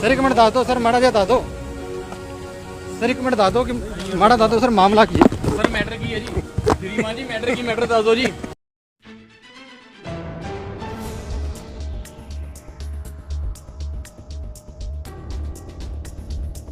Sir, ਇੱਕ minute ਦੱਸ ਦਿਓ, ਸਰ, ਮਾੜਾ ਜਿਹਾ ਦੱਸ ਦਿਓ। ਸਰ, ਇੱਕ ਮਿੰਟ ਦੱਸ ਦਿਓ ਕਿ ਮਾੜਾ ਦੱਸ ਦਿਓ, ਸਰ, ਮਾਮਲਾ ਕੀ ਹੈ? ਸਰ, ਮੈਟਰ ਕੀ ਹੈ ਜੀ? ਸ਼੍ਰੀਮਾਨ ਜੀ, ਮੈਟਰ ਕੀ, ਮੈਟਰ ਦੱਸ ਦਿਓ ਜੀ।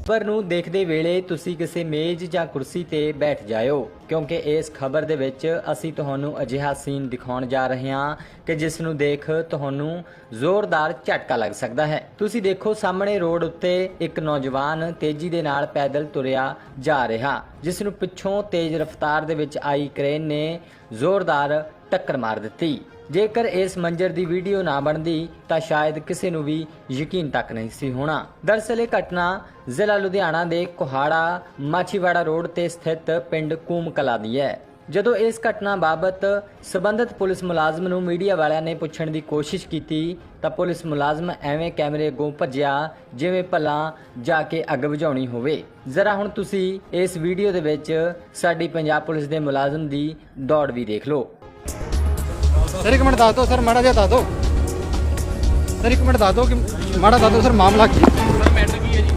ਖਬਰ ਨੂੰ ਦੇਖਦੇ ਵੇਲੇ ਤੁਸੀਂ ਕਿਸੇ ਮੇਜ਼ ਜਾਂ ਕੁਰਸੀ ਤੇ ਬੈਠ ਜਾਇਓ, ਕਿਉਂਕਿ ਇਸ ਖਬਰ ਦੇ ਵਿੱਚ ਅਸੀਂ ਤੁਹਾਨੂੰ ਅਜਿਹਾ ਸੀਨ ਦਿਖਾਉਣ ਜਾ ਰਹੇ ਹਾਂ ਕਿ ਜਿਸ ਨੂੰ ਦੇਖ ਤੁਹਾਨੂੰ ਜ਼ੋਰਦਾਰ ਝਟਕਾ ਲੱਗ ਸਕਦਾ ਹੈ। ਤੁਸੀਂ ਦੇਖੋ ਸਾਹਮਣੇ ਰੋਡ ਉੱਤੇ ਇੱਕ ਨੌਜਵਾਨ ਤੇਜ਼ੀ ਦੇ ਨਾਲ ਪੈਦਲ ਤੁਰਿਆ ਜਾ ਰਿਹਾ, ਜਿਸ ਨੂੰ ਪਿੱਛੋਂ ਤੇਜ਼ ਰਫ਼ਤਾਰ ਦੇ ਵਿੱਚ ਆਈ ਕਰੇਨ ਨੇ ਜ਼ੋਰਦਾਰ ਟੱਕਰ ਮਾਰ ਦਿੱਤੀ। ਜੇਕਰ ਇਸ ਮੰਜ਼ਰ ਦੀ ਵੀਡੀਓ ਨਾ ਬਣਦੀ, ਤਾਂ ਸ਼ਾਇਦ ਕਿਸੇ ਨੂੰ ਵੀ ਯਕੀਨ ਤੱਕ ਨਹੀਂ ਸੀ ਹੋਣਾ। ਦਰਅਸਲ ਇਹ ਘਟਨਾ ਜ਼ਿਲ੍ਹਾ ਲੁਧਿਆਣਾ ਦੇ ਕੋਹਾੜਾ, ਮਾਛੀਵਾੜਾ ਰੋਡ ਤੇ ਸਥਿਤ ਪਿੰਡ ਕੂਮ ਕਲਾ ਦੀ ਹੈ। ਜਦੋਂ ਇਸ ਘਟਨਾ ਬਾਬਤ ਸਬੰਧਤ ਪੁਲਿਸ ਮੁਲਾਜ਼ਮ ਨੂੰ ਮੀਡੀਆ ਵਾਲਿਆਂ ਨੇ ਪੁੱਛਣ ਦੀ ਕੋਸ਼ਿਸ਼ ਕੀਤੀ, ਤਾਂ ਪੁਲਿਸ ਮੁਲਾਜ਼ਮ ਐਵੇਂ ਕੈਮਰੇ ਅੱਗੋਂ ਭੱਜਿਆ, ਜਿਵੇਂ ਭਲਾ ਜਾ ਕੇ ਅੱਗ ਬੁਝਾਉਣੀ ਹੋਵੇ। ਜ਼ਰਾ ਹੁਣ ਤੁਸੀਂ ਇਸ ਵੀਡੀਓ ਦੇ ਵਿੱਚ ਸਾਡੀ ਪੰਜਾਬ ਪੁਲਿਸ ਦੇ ਮੁਲਾਜ਼ਮ ਦੀ ਦੌੜ ਵੀ ਦੇਖ ਲਓ। ਸਰ ਇੱਕ ਮਿੰਟ ਦੱਸ ਦਿਓ ਸਰ ਮਾੜਾ ਜਿਹਾ ਦੱਸ ਦਿਓ। ਸਰ ਇੱਕ ਮਿੰਟ ਦੱਸ ਦਿਓ ਕਿ ਮਾੜਾ ਦੱਸ ਦਿਓ ਸਰ ਮਾਮਲਾ ਕੀ ਹੈ? ਸਰ ਮੈਟਰ ਕੀ ਹੈ ਜੀ?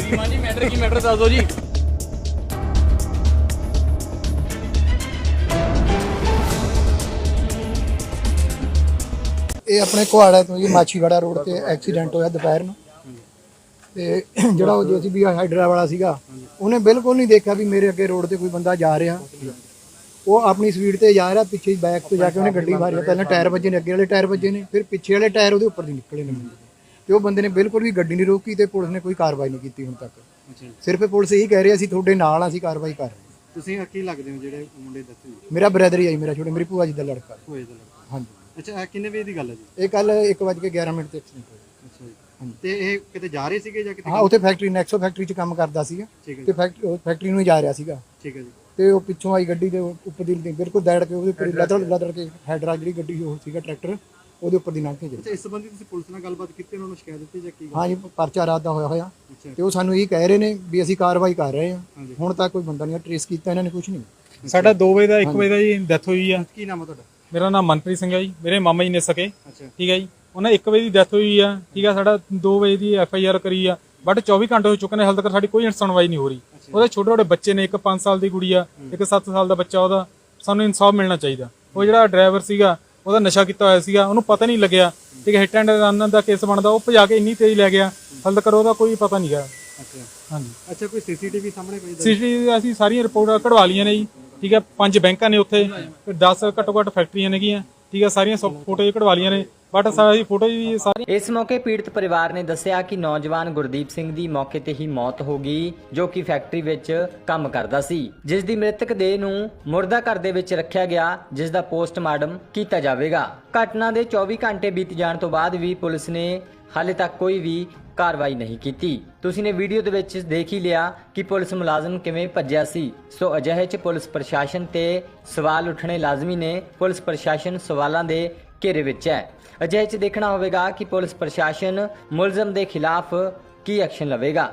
ਸ਼੍ਰੀਮਾਨ ਜੀ ਮੈਟਰ ਕੀ ਮੈਟਰ ਦੱਸ ਦਿਓ ਜੀ। ਇਹ ਆਪਣੇ ਕੁਹਾੜਾ ਤੋਂ ਜੀ ਮਾਛੀਵਾੜਾ ਰੋਡ ਤੇ ਐਕਸੀਡੈਂਟ ਹੋਇਆ ਦੁਪਹਿਰ ਨੂੰ। ਤੇ ਜਿਹੜਾ ਉਹ ਜੀਸੀਬੀ ਹਾਈਡਰਾ ਵਾਲਾ ਸੀਗਾ ਉਹਨੇ ਬਿਲਕੁਲ ਨਹੀਂ ਦੇਖਿਆ ਵੀ ਮੇਰੇ ਅੱਗੇ ਰੋਡ ਤੇ ਕੋਈ ਬੰਦਾ ਜਾ ਰਿਹਾ। ਉਹ ਆਪਣੀ ਸਪੀਡ ਤੇ ਜਾ ਰਿਹਾ ਪਿੱਛੇ ਬੈਕ ਤੋਂ ਜਾ ਕੇ ਉਹਨੇ ਗੱਡੀ ਮਾਰੀ ਪਹਿਲਾਂ ਟਾਇਰ ਵੱਜੇ ਨੇ ਅੱਗੇ ਵਾਲੇ ਟਾਇਰ ਵੱਜੇ ਨੇ ਫਿਰ ਪਿੱਛੇ ਵਾਲੇ ਟਾਇਰ ਉਹਦੇ ਉੱਪਰ ਦੀ ਨਿਕਲੇ ਨੇ ਤੇ ਉਹ ਬੰਦੇ ਨੇ ਬਿਲਕੁਲ ਵੀ ਗੱਡੀ ਨਹੀਂ ਰੋਕੀ ਤੇ ਪੁਲਿਸ ਨੇ ਕੋਈ ਕਾਰਵਾਈ ਨਹੀਂ ਕੀਤੀ ਹੁਣ ਤੱਕ। ਸਿਰਫ ਪੁਲਿਸ ਇਹੀ ਕਹਿ ਰਹੀ ਅਸੀਂ ਤੁਹਾਡੇ ਨਾਲ ਅਸੀਂ ਕਾਰਵਾਈ ਕਰ ਰਹੇ। ਤੁਸੀਂ ਕੀ ਲੱਗਦੇ ਹੋ ਜਿਹੜੇ ਮੁੰਡੇ ਦੱਸੇ ਮੇਰਾ ਬ੍ਰਦਰ ਹੀ ਆਈ ਮੇਰਾ ਛੋਟੇ ਮੇਰੀ ਭੂਆ ਜੀ ਦਾ ਲੜਕਾ। ਹੋਏ ਦਾ ਲੜਕਾ। ਹਾਂਜੀ। ਅੱਛਾ ਕਿੰਨੇ ਵਜੇ ਦੀ ਗੱਲ ਹੈ ਜੀ? ਇਹ ਕੱਲ 1:11 ਮਿੰਟ ਤੇ ਐਕਸੀਡੈਂਟ ਹੋਇਆ ਅੱਛਾ ਜੀ। ਤੇ ਇਹ ਕਿਤੇ ਜਾ ਰਹੇ ਸੀਗੇ ਜਾਂ ਕਿਤੇ ਹਾਂ ਉੱਥੇ ਫੈਕਟਰੀ ਨੈਕਸੋ ਫੈਕਟਰੀ 'ਚ ਕੰਮ ਕਰਦਾ ਸੀਗਾ। ਤੇ ਫੈਕਟਰੀ ਫੈਕਟਰੀ ਨੂੰ ਜਾ ਰਿਹਾ ਸੀਗਾ। ਠੀਕ ਹੈ ਜੀ। ਤੇ ਉਹ ਪਿੱਛੋਂ ਆਈ ਗੱਡੀ ਦੇ ਉੱਪਰ ਦੀ ਬਿਲਕੁਲ ਦੈੜ ਕੇ ਉਹਦੇ ਉੱਪਰ ਲਦਰ ਲਦਰ ਕੇ ਹੈਡਰਾ ਜਿਹੜੀ ਗੱਡੀ ਉਹ ਸੀਗਾ ਟਰੈਕਟਰ ਉਹਦੇ ਉੱਪਰ ਦੀ ਲੰਘ ਕੇ ਗਈ ਅੱਛਾ ਇਸ ਸੰਬੰਧੀ ਤੁਸੀਂ ਪੁਲਿਸ ਨਾਲ ਗੱਲਬਾਤ ਕੀਤੀ ਉਹਨਾਂ ਨੂੰ ਸ਼ਿਕਾਇਤ ਦਿੱਤੀ ਜਾਂ ਕੀ ਹਾਂ ਜੀ ਪਰਚਾ ਰਾਤ ਦਾ ਹੋਇਆ ਹੋਇਆ। ਤੇ ਉਹ ਸਾਨੂੰ ਇਹ ਕਹਿ ਰਹੇ ਨੇ ਵੀ ਅਸੀਂ ਕਾਰਵਾਈ ਕਰ ਰਹੇ ਹਾਂ। ਹਾਂਜੀ। ਹੁਣ ਤੱਕ ਕੋਈ ਬੰਦਾ ਨਹੀਂ ਟ੍ਰੇਸ ਕੀਤਾ ਇਹਨਾਂ ਨੇ ਕੁਝ ਨਹੀਂ। ਸਾਡਾ 2 ਵਜੇ ਦਾ 1 ਵਜੇ ਦਾ ਜੀ ਡੈਥ ਹੋਈ ਆ। ਕੀ ਨਾਮ ਹੈ ਤੁਹਾਡਾ? ਮੇਰਾ ਨਾਮ ਮਨਪ੍ਰੀਤ ਸਿੰਘ ਹੈ ਜੀ। ਮੇਰੇ ਮਾਮਾ ਜੀ ਨੇ ਸਕੇ। ਠੀਕ ਹੈ ਜੀ। ਉਹਨਾਂ 1 ਵਜੇ ਦੀ ਡੈਥ ਹੋਈ ਆ। ਠੀਕ ਆ ਸਾਡਾ 2 ਵਜੇ ਦੀ ਐਫ ਆਈ ਆਰ ਕਰੀ ਆ। ਬਟ 24 ਘੰਟੇ ਹੋ ਚੁੱਕੇ ਨੇ ਹਾਲ ਤੱਕ ਸਾਡੀ ਕੋਈ ਸੁਣਵਾਈ ਨਹੀਂ ਹੋ ਰਹੀ। ਉਹਦੇ ਛੋਟੇ ਛੋਟੇ ਬੱਚੇ ਨੇ ਇੱਕ 5 ਸਾਲ ਦੀ ਕੁੜੀ ਆ ਇੱਕ 7 ਸਾਲ ਦਾ ਬੱਚਾ ਉਹਦਾ ਸਾਨੂੰ ਇਨਸਾਫ ਮਿਲਣਾ ਚਾਹੀਦਾ। ਉਹ ਜਿਹੜਾ ਡਰਾਈਵਰ ਸੀਗਾ ਉਹਦਾ ਨਸ਼ਾ ਕੀਤਾ ਹੋਇਆ ਸੀਗਾ ਉਹਨੂੰ ਪਤਾ ਨਹੀਂ ਲੱਗਿਆ ਠੀਕ ਹੈ ਹਿੱਟ ਐਂਡ ਰਨ ਦਾ ਕੇਸ ਬਣਦਾ ਉਹ ਭਜਾ ਕੇ ਇੰਨੀ ਤੇਜ਼ ਲੈ ਗਿਆ ਹਾਲ ਤੱਕ ਉਹਦਾ ਕੋਈ ਪਤਾ ਨਹੀਂ ਗਾ ਅੱਛਾ। ਹਾਂਜੀ। ਅੱਛਾ ਕੋਈ ਸੀਸੀਟੀਵੀ ਸਾਹਮਣੇ ਪਈ ਸੀਸੀਟੀਵੀ ਅਸੀਂ ਸਾਰੀਆਂ ਰਿਪੋਰਟਾਂ ਕਢਵਾ ਲਈਆਂ ਨੇ ਜੀ ਠੀਕ ਹੈ ਪੰਜ ਬੈਂਕਾਂ ਨੇ ਉੱਥੇ ਤੇ 10 ਘੱਟੋ ਘੱਟ ਫੈਕਟਰੀਆਂ ਨੇਗੀਆਂ ਠੀਕ ਹੈ ਸਾਰੀਆਂ ਫੋਟੋ ਕਢਵਾ ਲਈਆਂ ਨੇ। ਬਟ ਸਾਰੀ ਫੋਟੋ ਜੀ, ਸਾਰੀ ਇਸ ਮੌਕੇ ਪੀੜਤ ਪਰਿਵਾਰ ਨੇ ਦੱਸਿਆ ਕਿ ਨੌਜਵਾਨ ਗੁਰਦੀਪ ਸਿੰਘ ਦੀ ਮੌਕੇ ਤੇ ਹੀ ਮੌਤ ਹੋ ਗਈ, ਜੋ ਕਿ ਫੈਕਟਰੀ ਵਿੱਚ ਕੰਮ ਕਰਦਾ ਸੀ। ਜਿਸ ਦੀ ਮ੍ਰਿਤਕ ਦੇਹ ਨੂੰ ਮੁਰਦਾ ਘਰ ਦੇ ਵਿੱਚ ਰੱਖਿਆ ਗਿਆ, ਜਿਸ ਦਾ ਪੋਸਟਮਾਰਟਮ ਕੀਤਾ ਜਾਵੇਗਾ। ਘਟਨਾ ਦੇ 24 ਘੰਟੇ ਬੀਤ ਜਾਣ ਤੋਂ ਬਾਅਦ ਵੀ ਪੁਲਿਸ ਨੇ ਹਾਲੇ ਤੱਕ ਕੋਈ ਵੀ ਕਾਰਵਾਈ ਨਹੀਂ ਕੀਤੀ। ਤੁਸੀਂ ਨੇ ਵੀਡੀਓ ਦੇ ਵਿੱਚ ਦੇਖ ਹੀ ਲਿਆ ਕਿ ਪੁਲਿਸ ਮੁਲਾਜ਼ਮ ਕਿਵੇਂ ਭੱਜਿਆ ਸੀ। ਸੋ ਅਜਿਹੇ 'ਚ ਪੁਲਿਸ ਪ੍ਰਸ਼ਾਸਨ ਤੇ ਸਵਾਲ ਉੱਠਣੇ ਲਾਜ਼ਮੀ ਨੇ। ਪੁਲਿਸ ਪ੍ਰਸ਼ਾਸਨ ਸਵਾਲਾਂ ਦੇ ਘੇਰੇ ਵਿੱਚ ਹੈ। ਅਜਿਹੇ 'ਚ ਦੇਖਣਾ ਹੋਵੇਗਾ ਕਿ ਪੁਲਿਸ ਪ੍ਰਸ਼ਾਸਨ ਮੁਲਜ਼ਮ ਦੇ ਖਿਲਾਫ ਕੀ ਐਕਸ਼ਨ ਲਵੇਗਾ।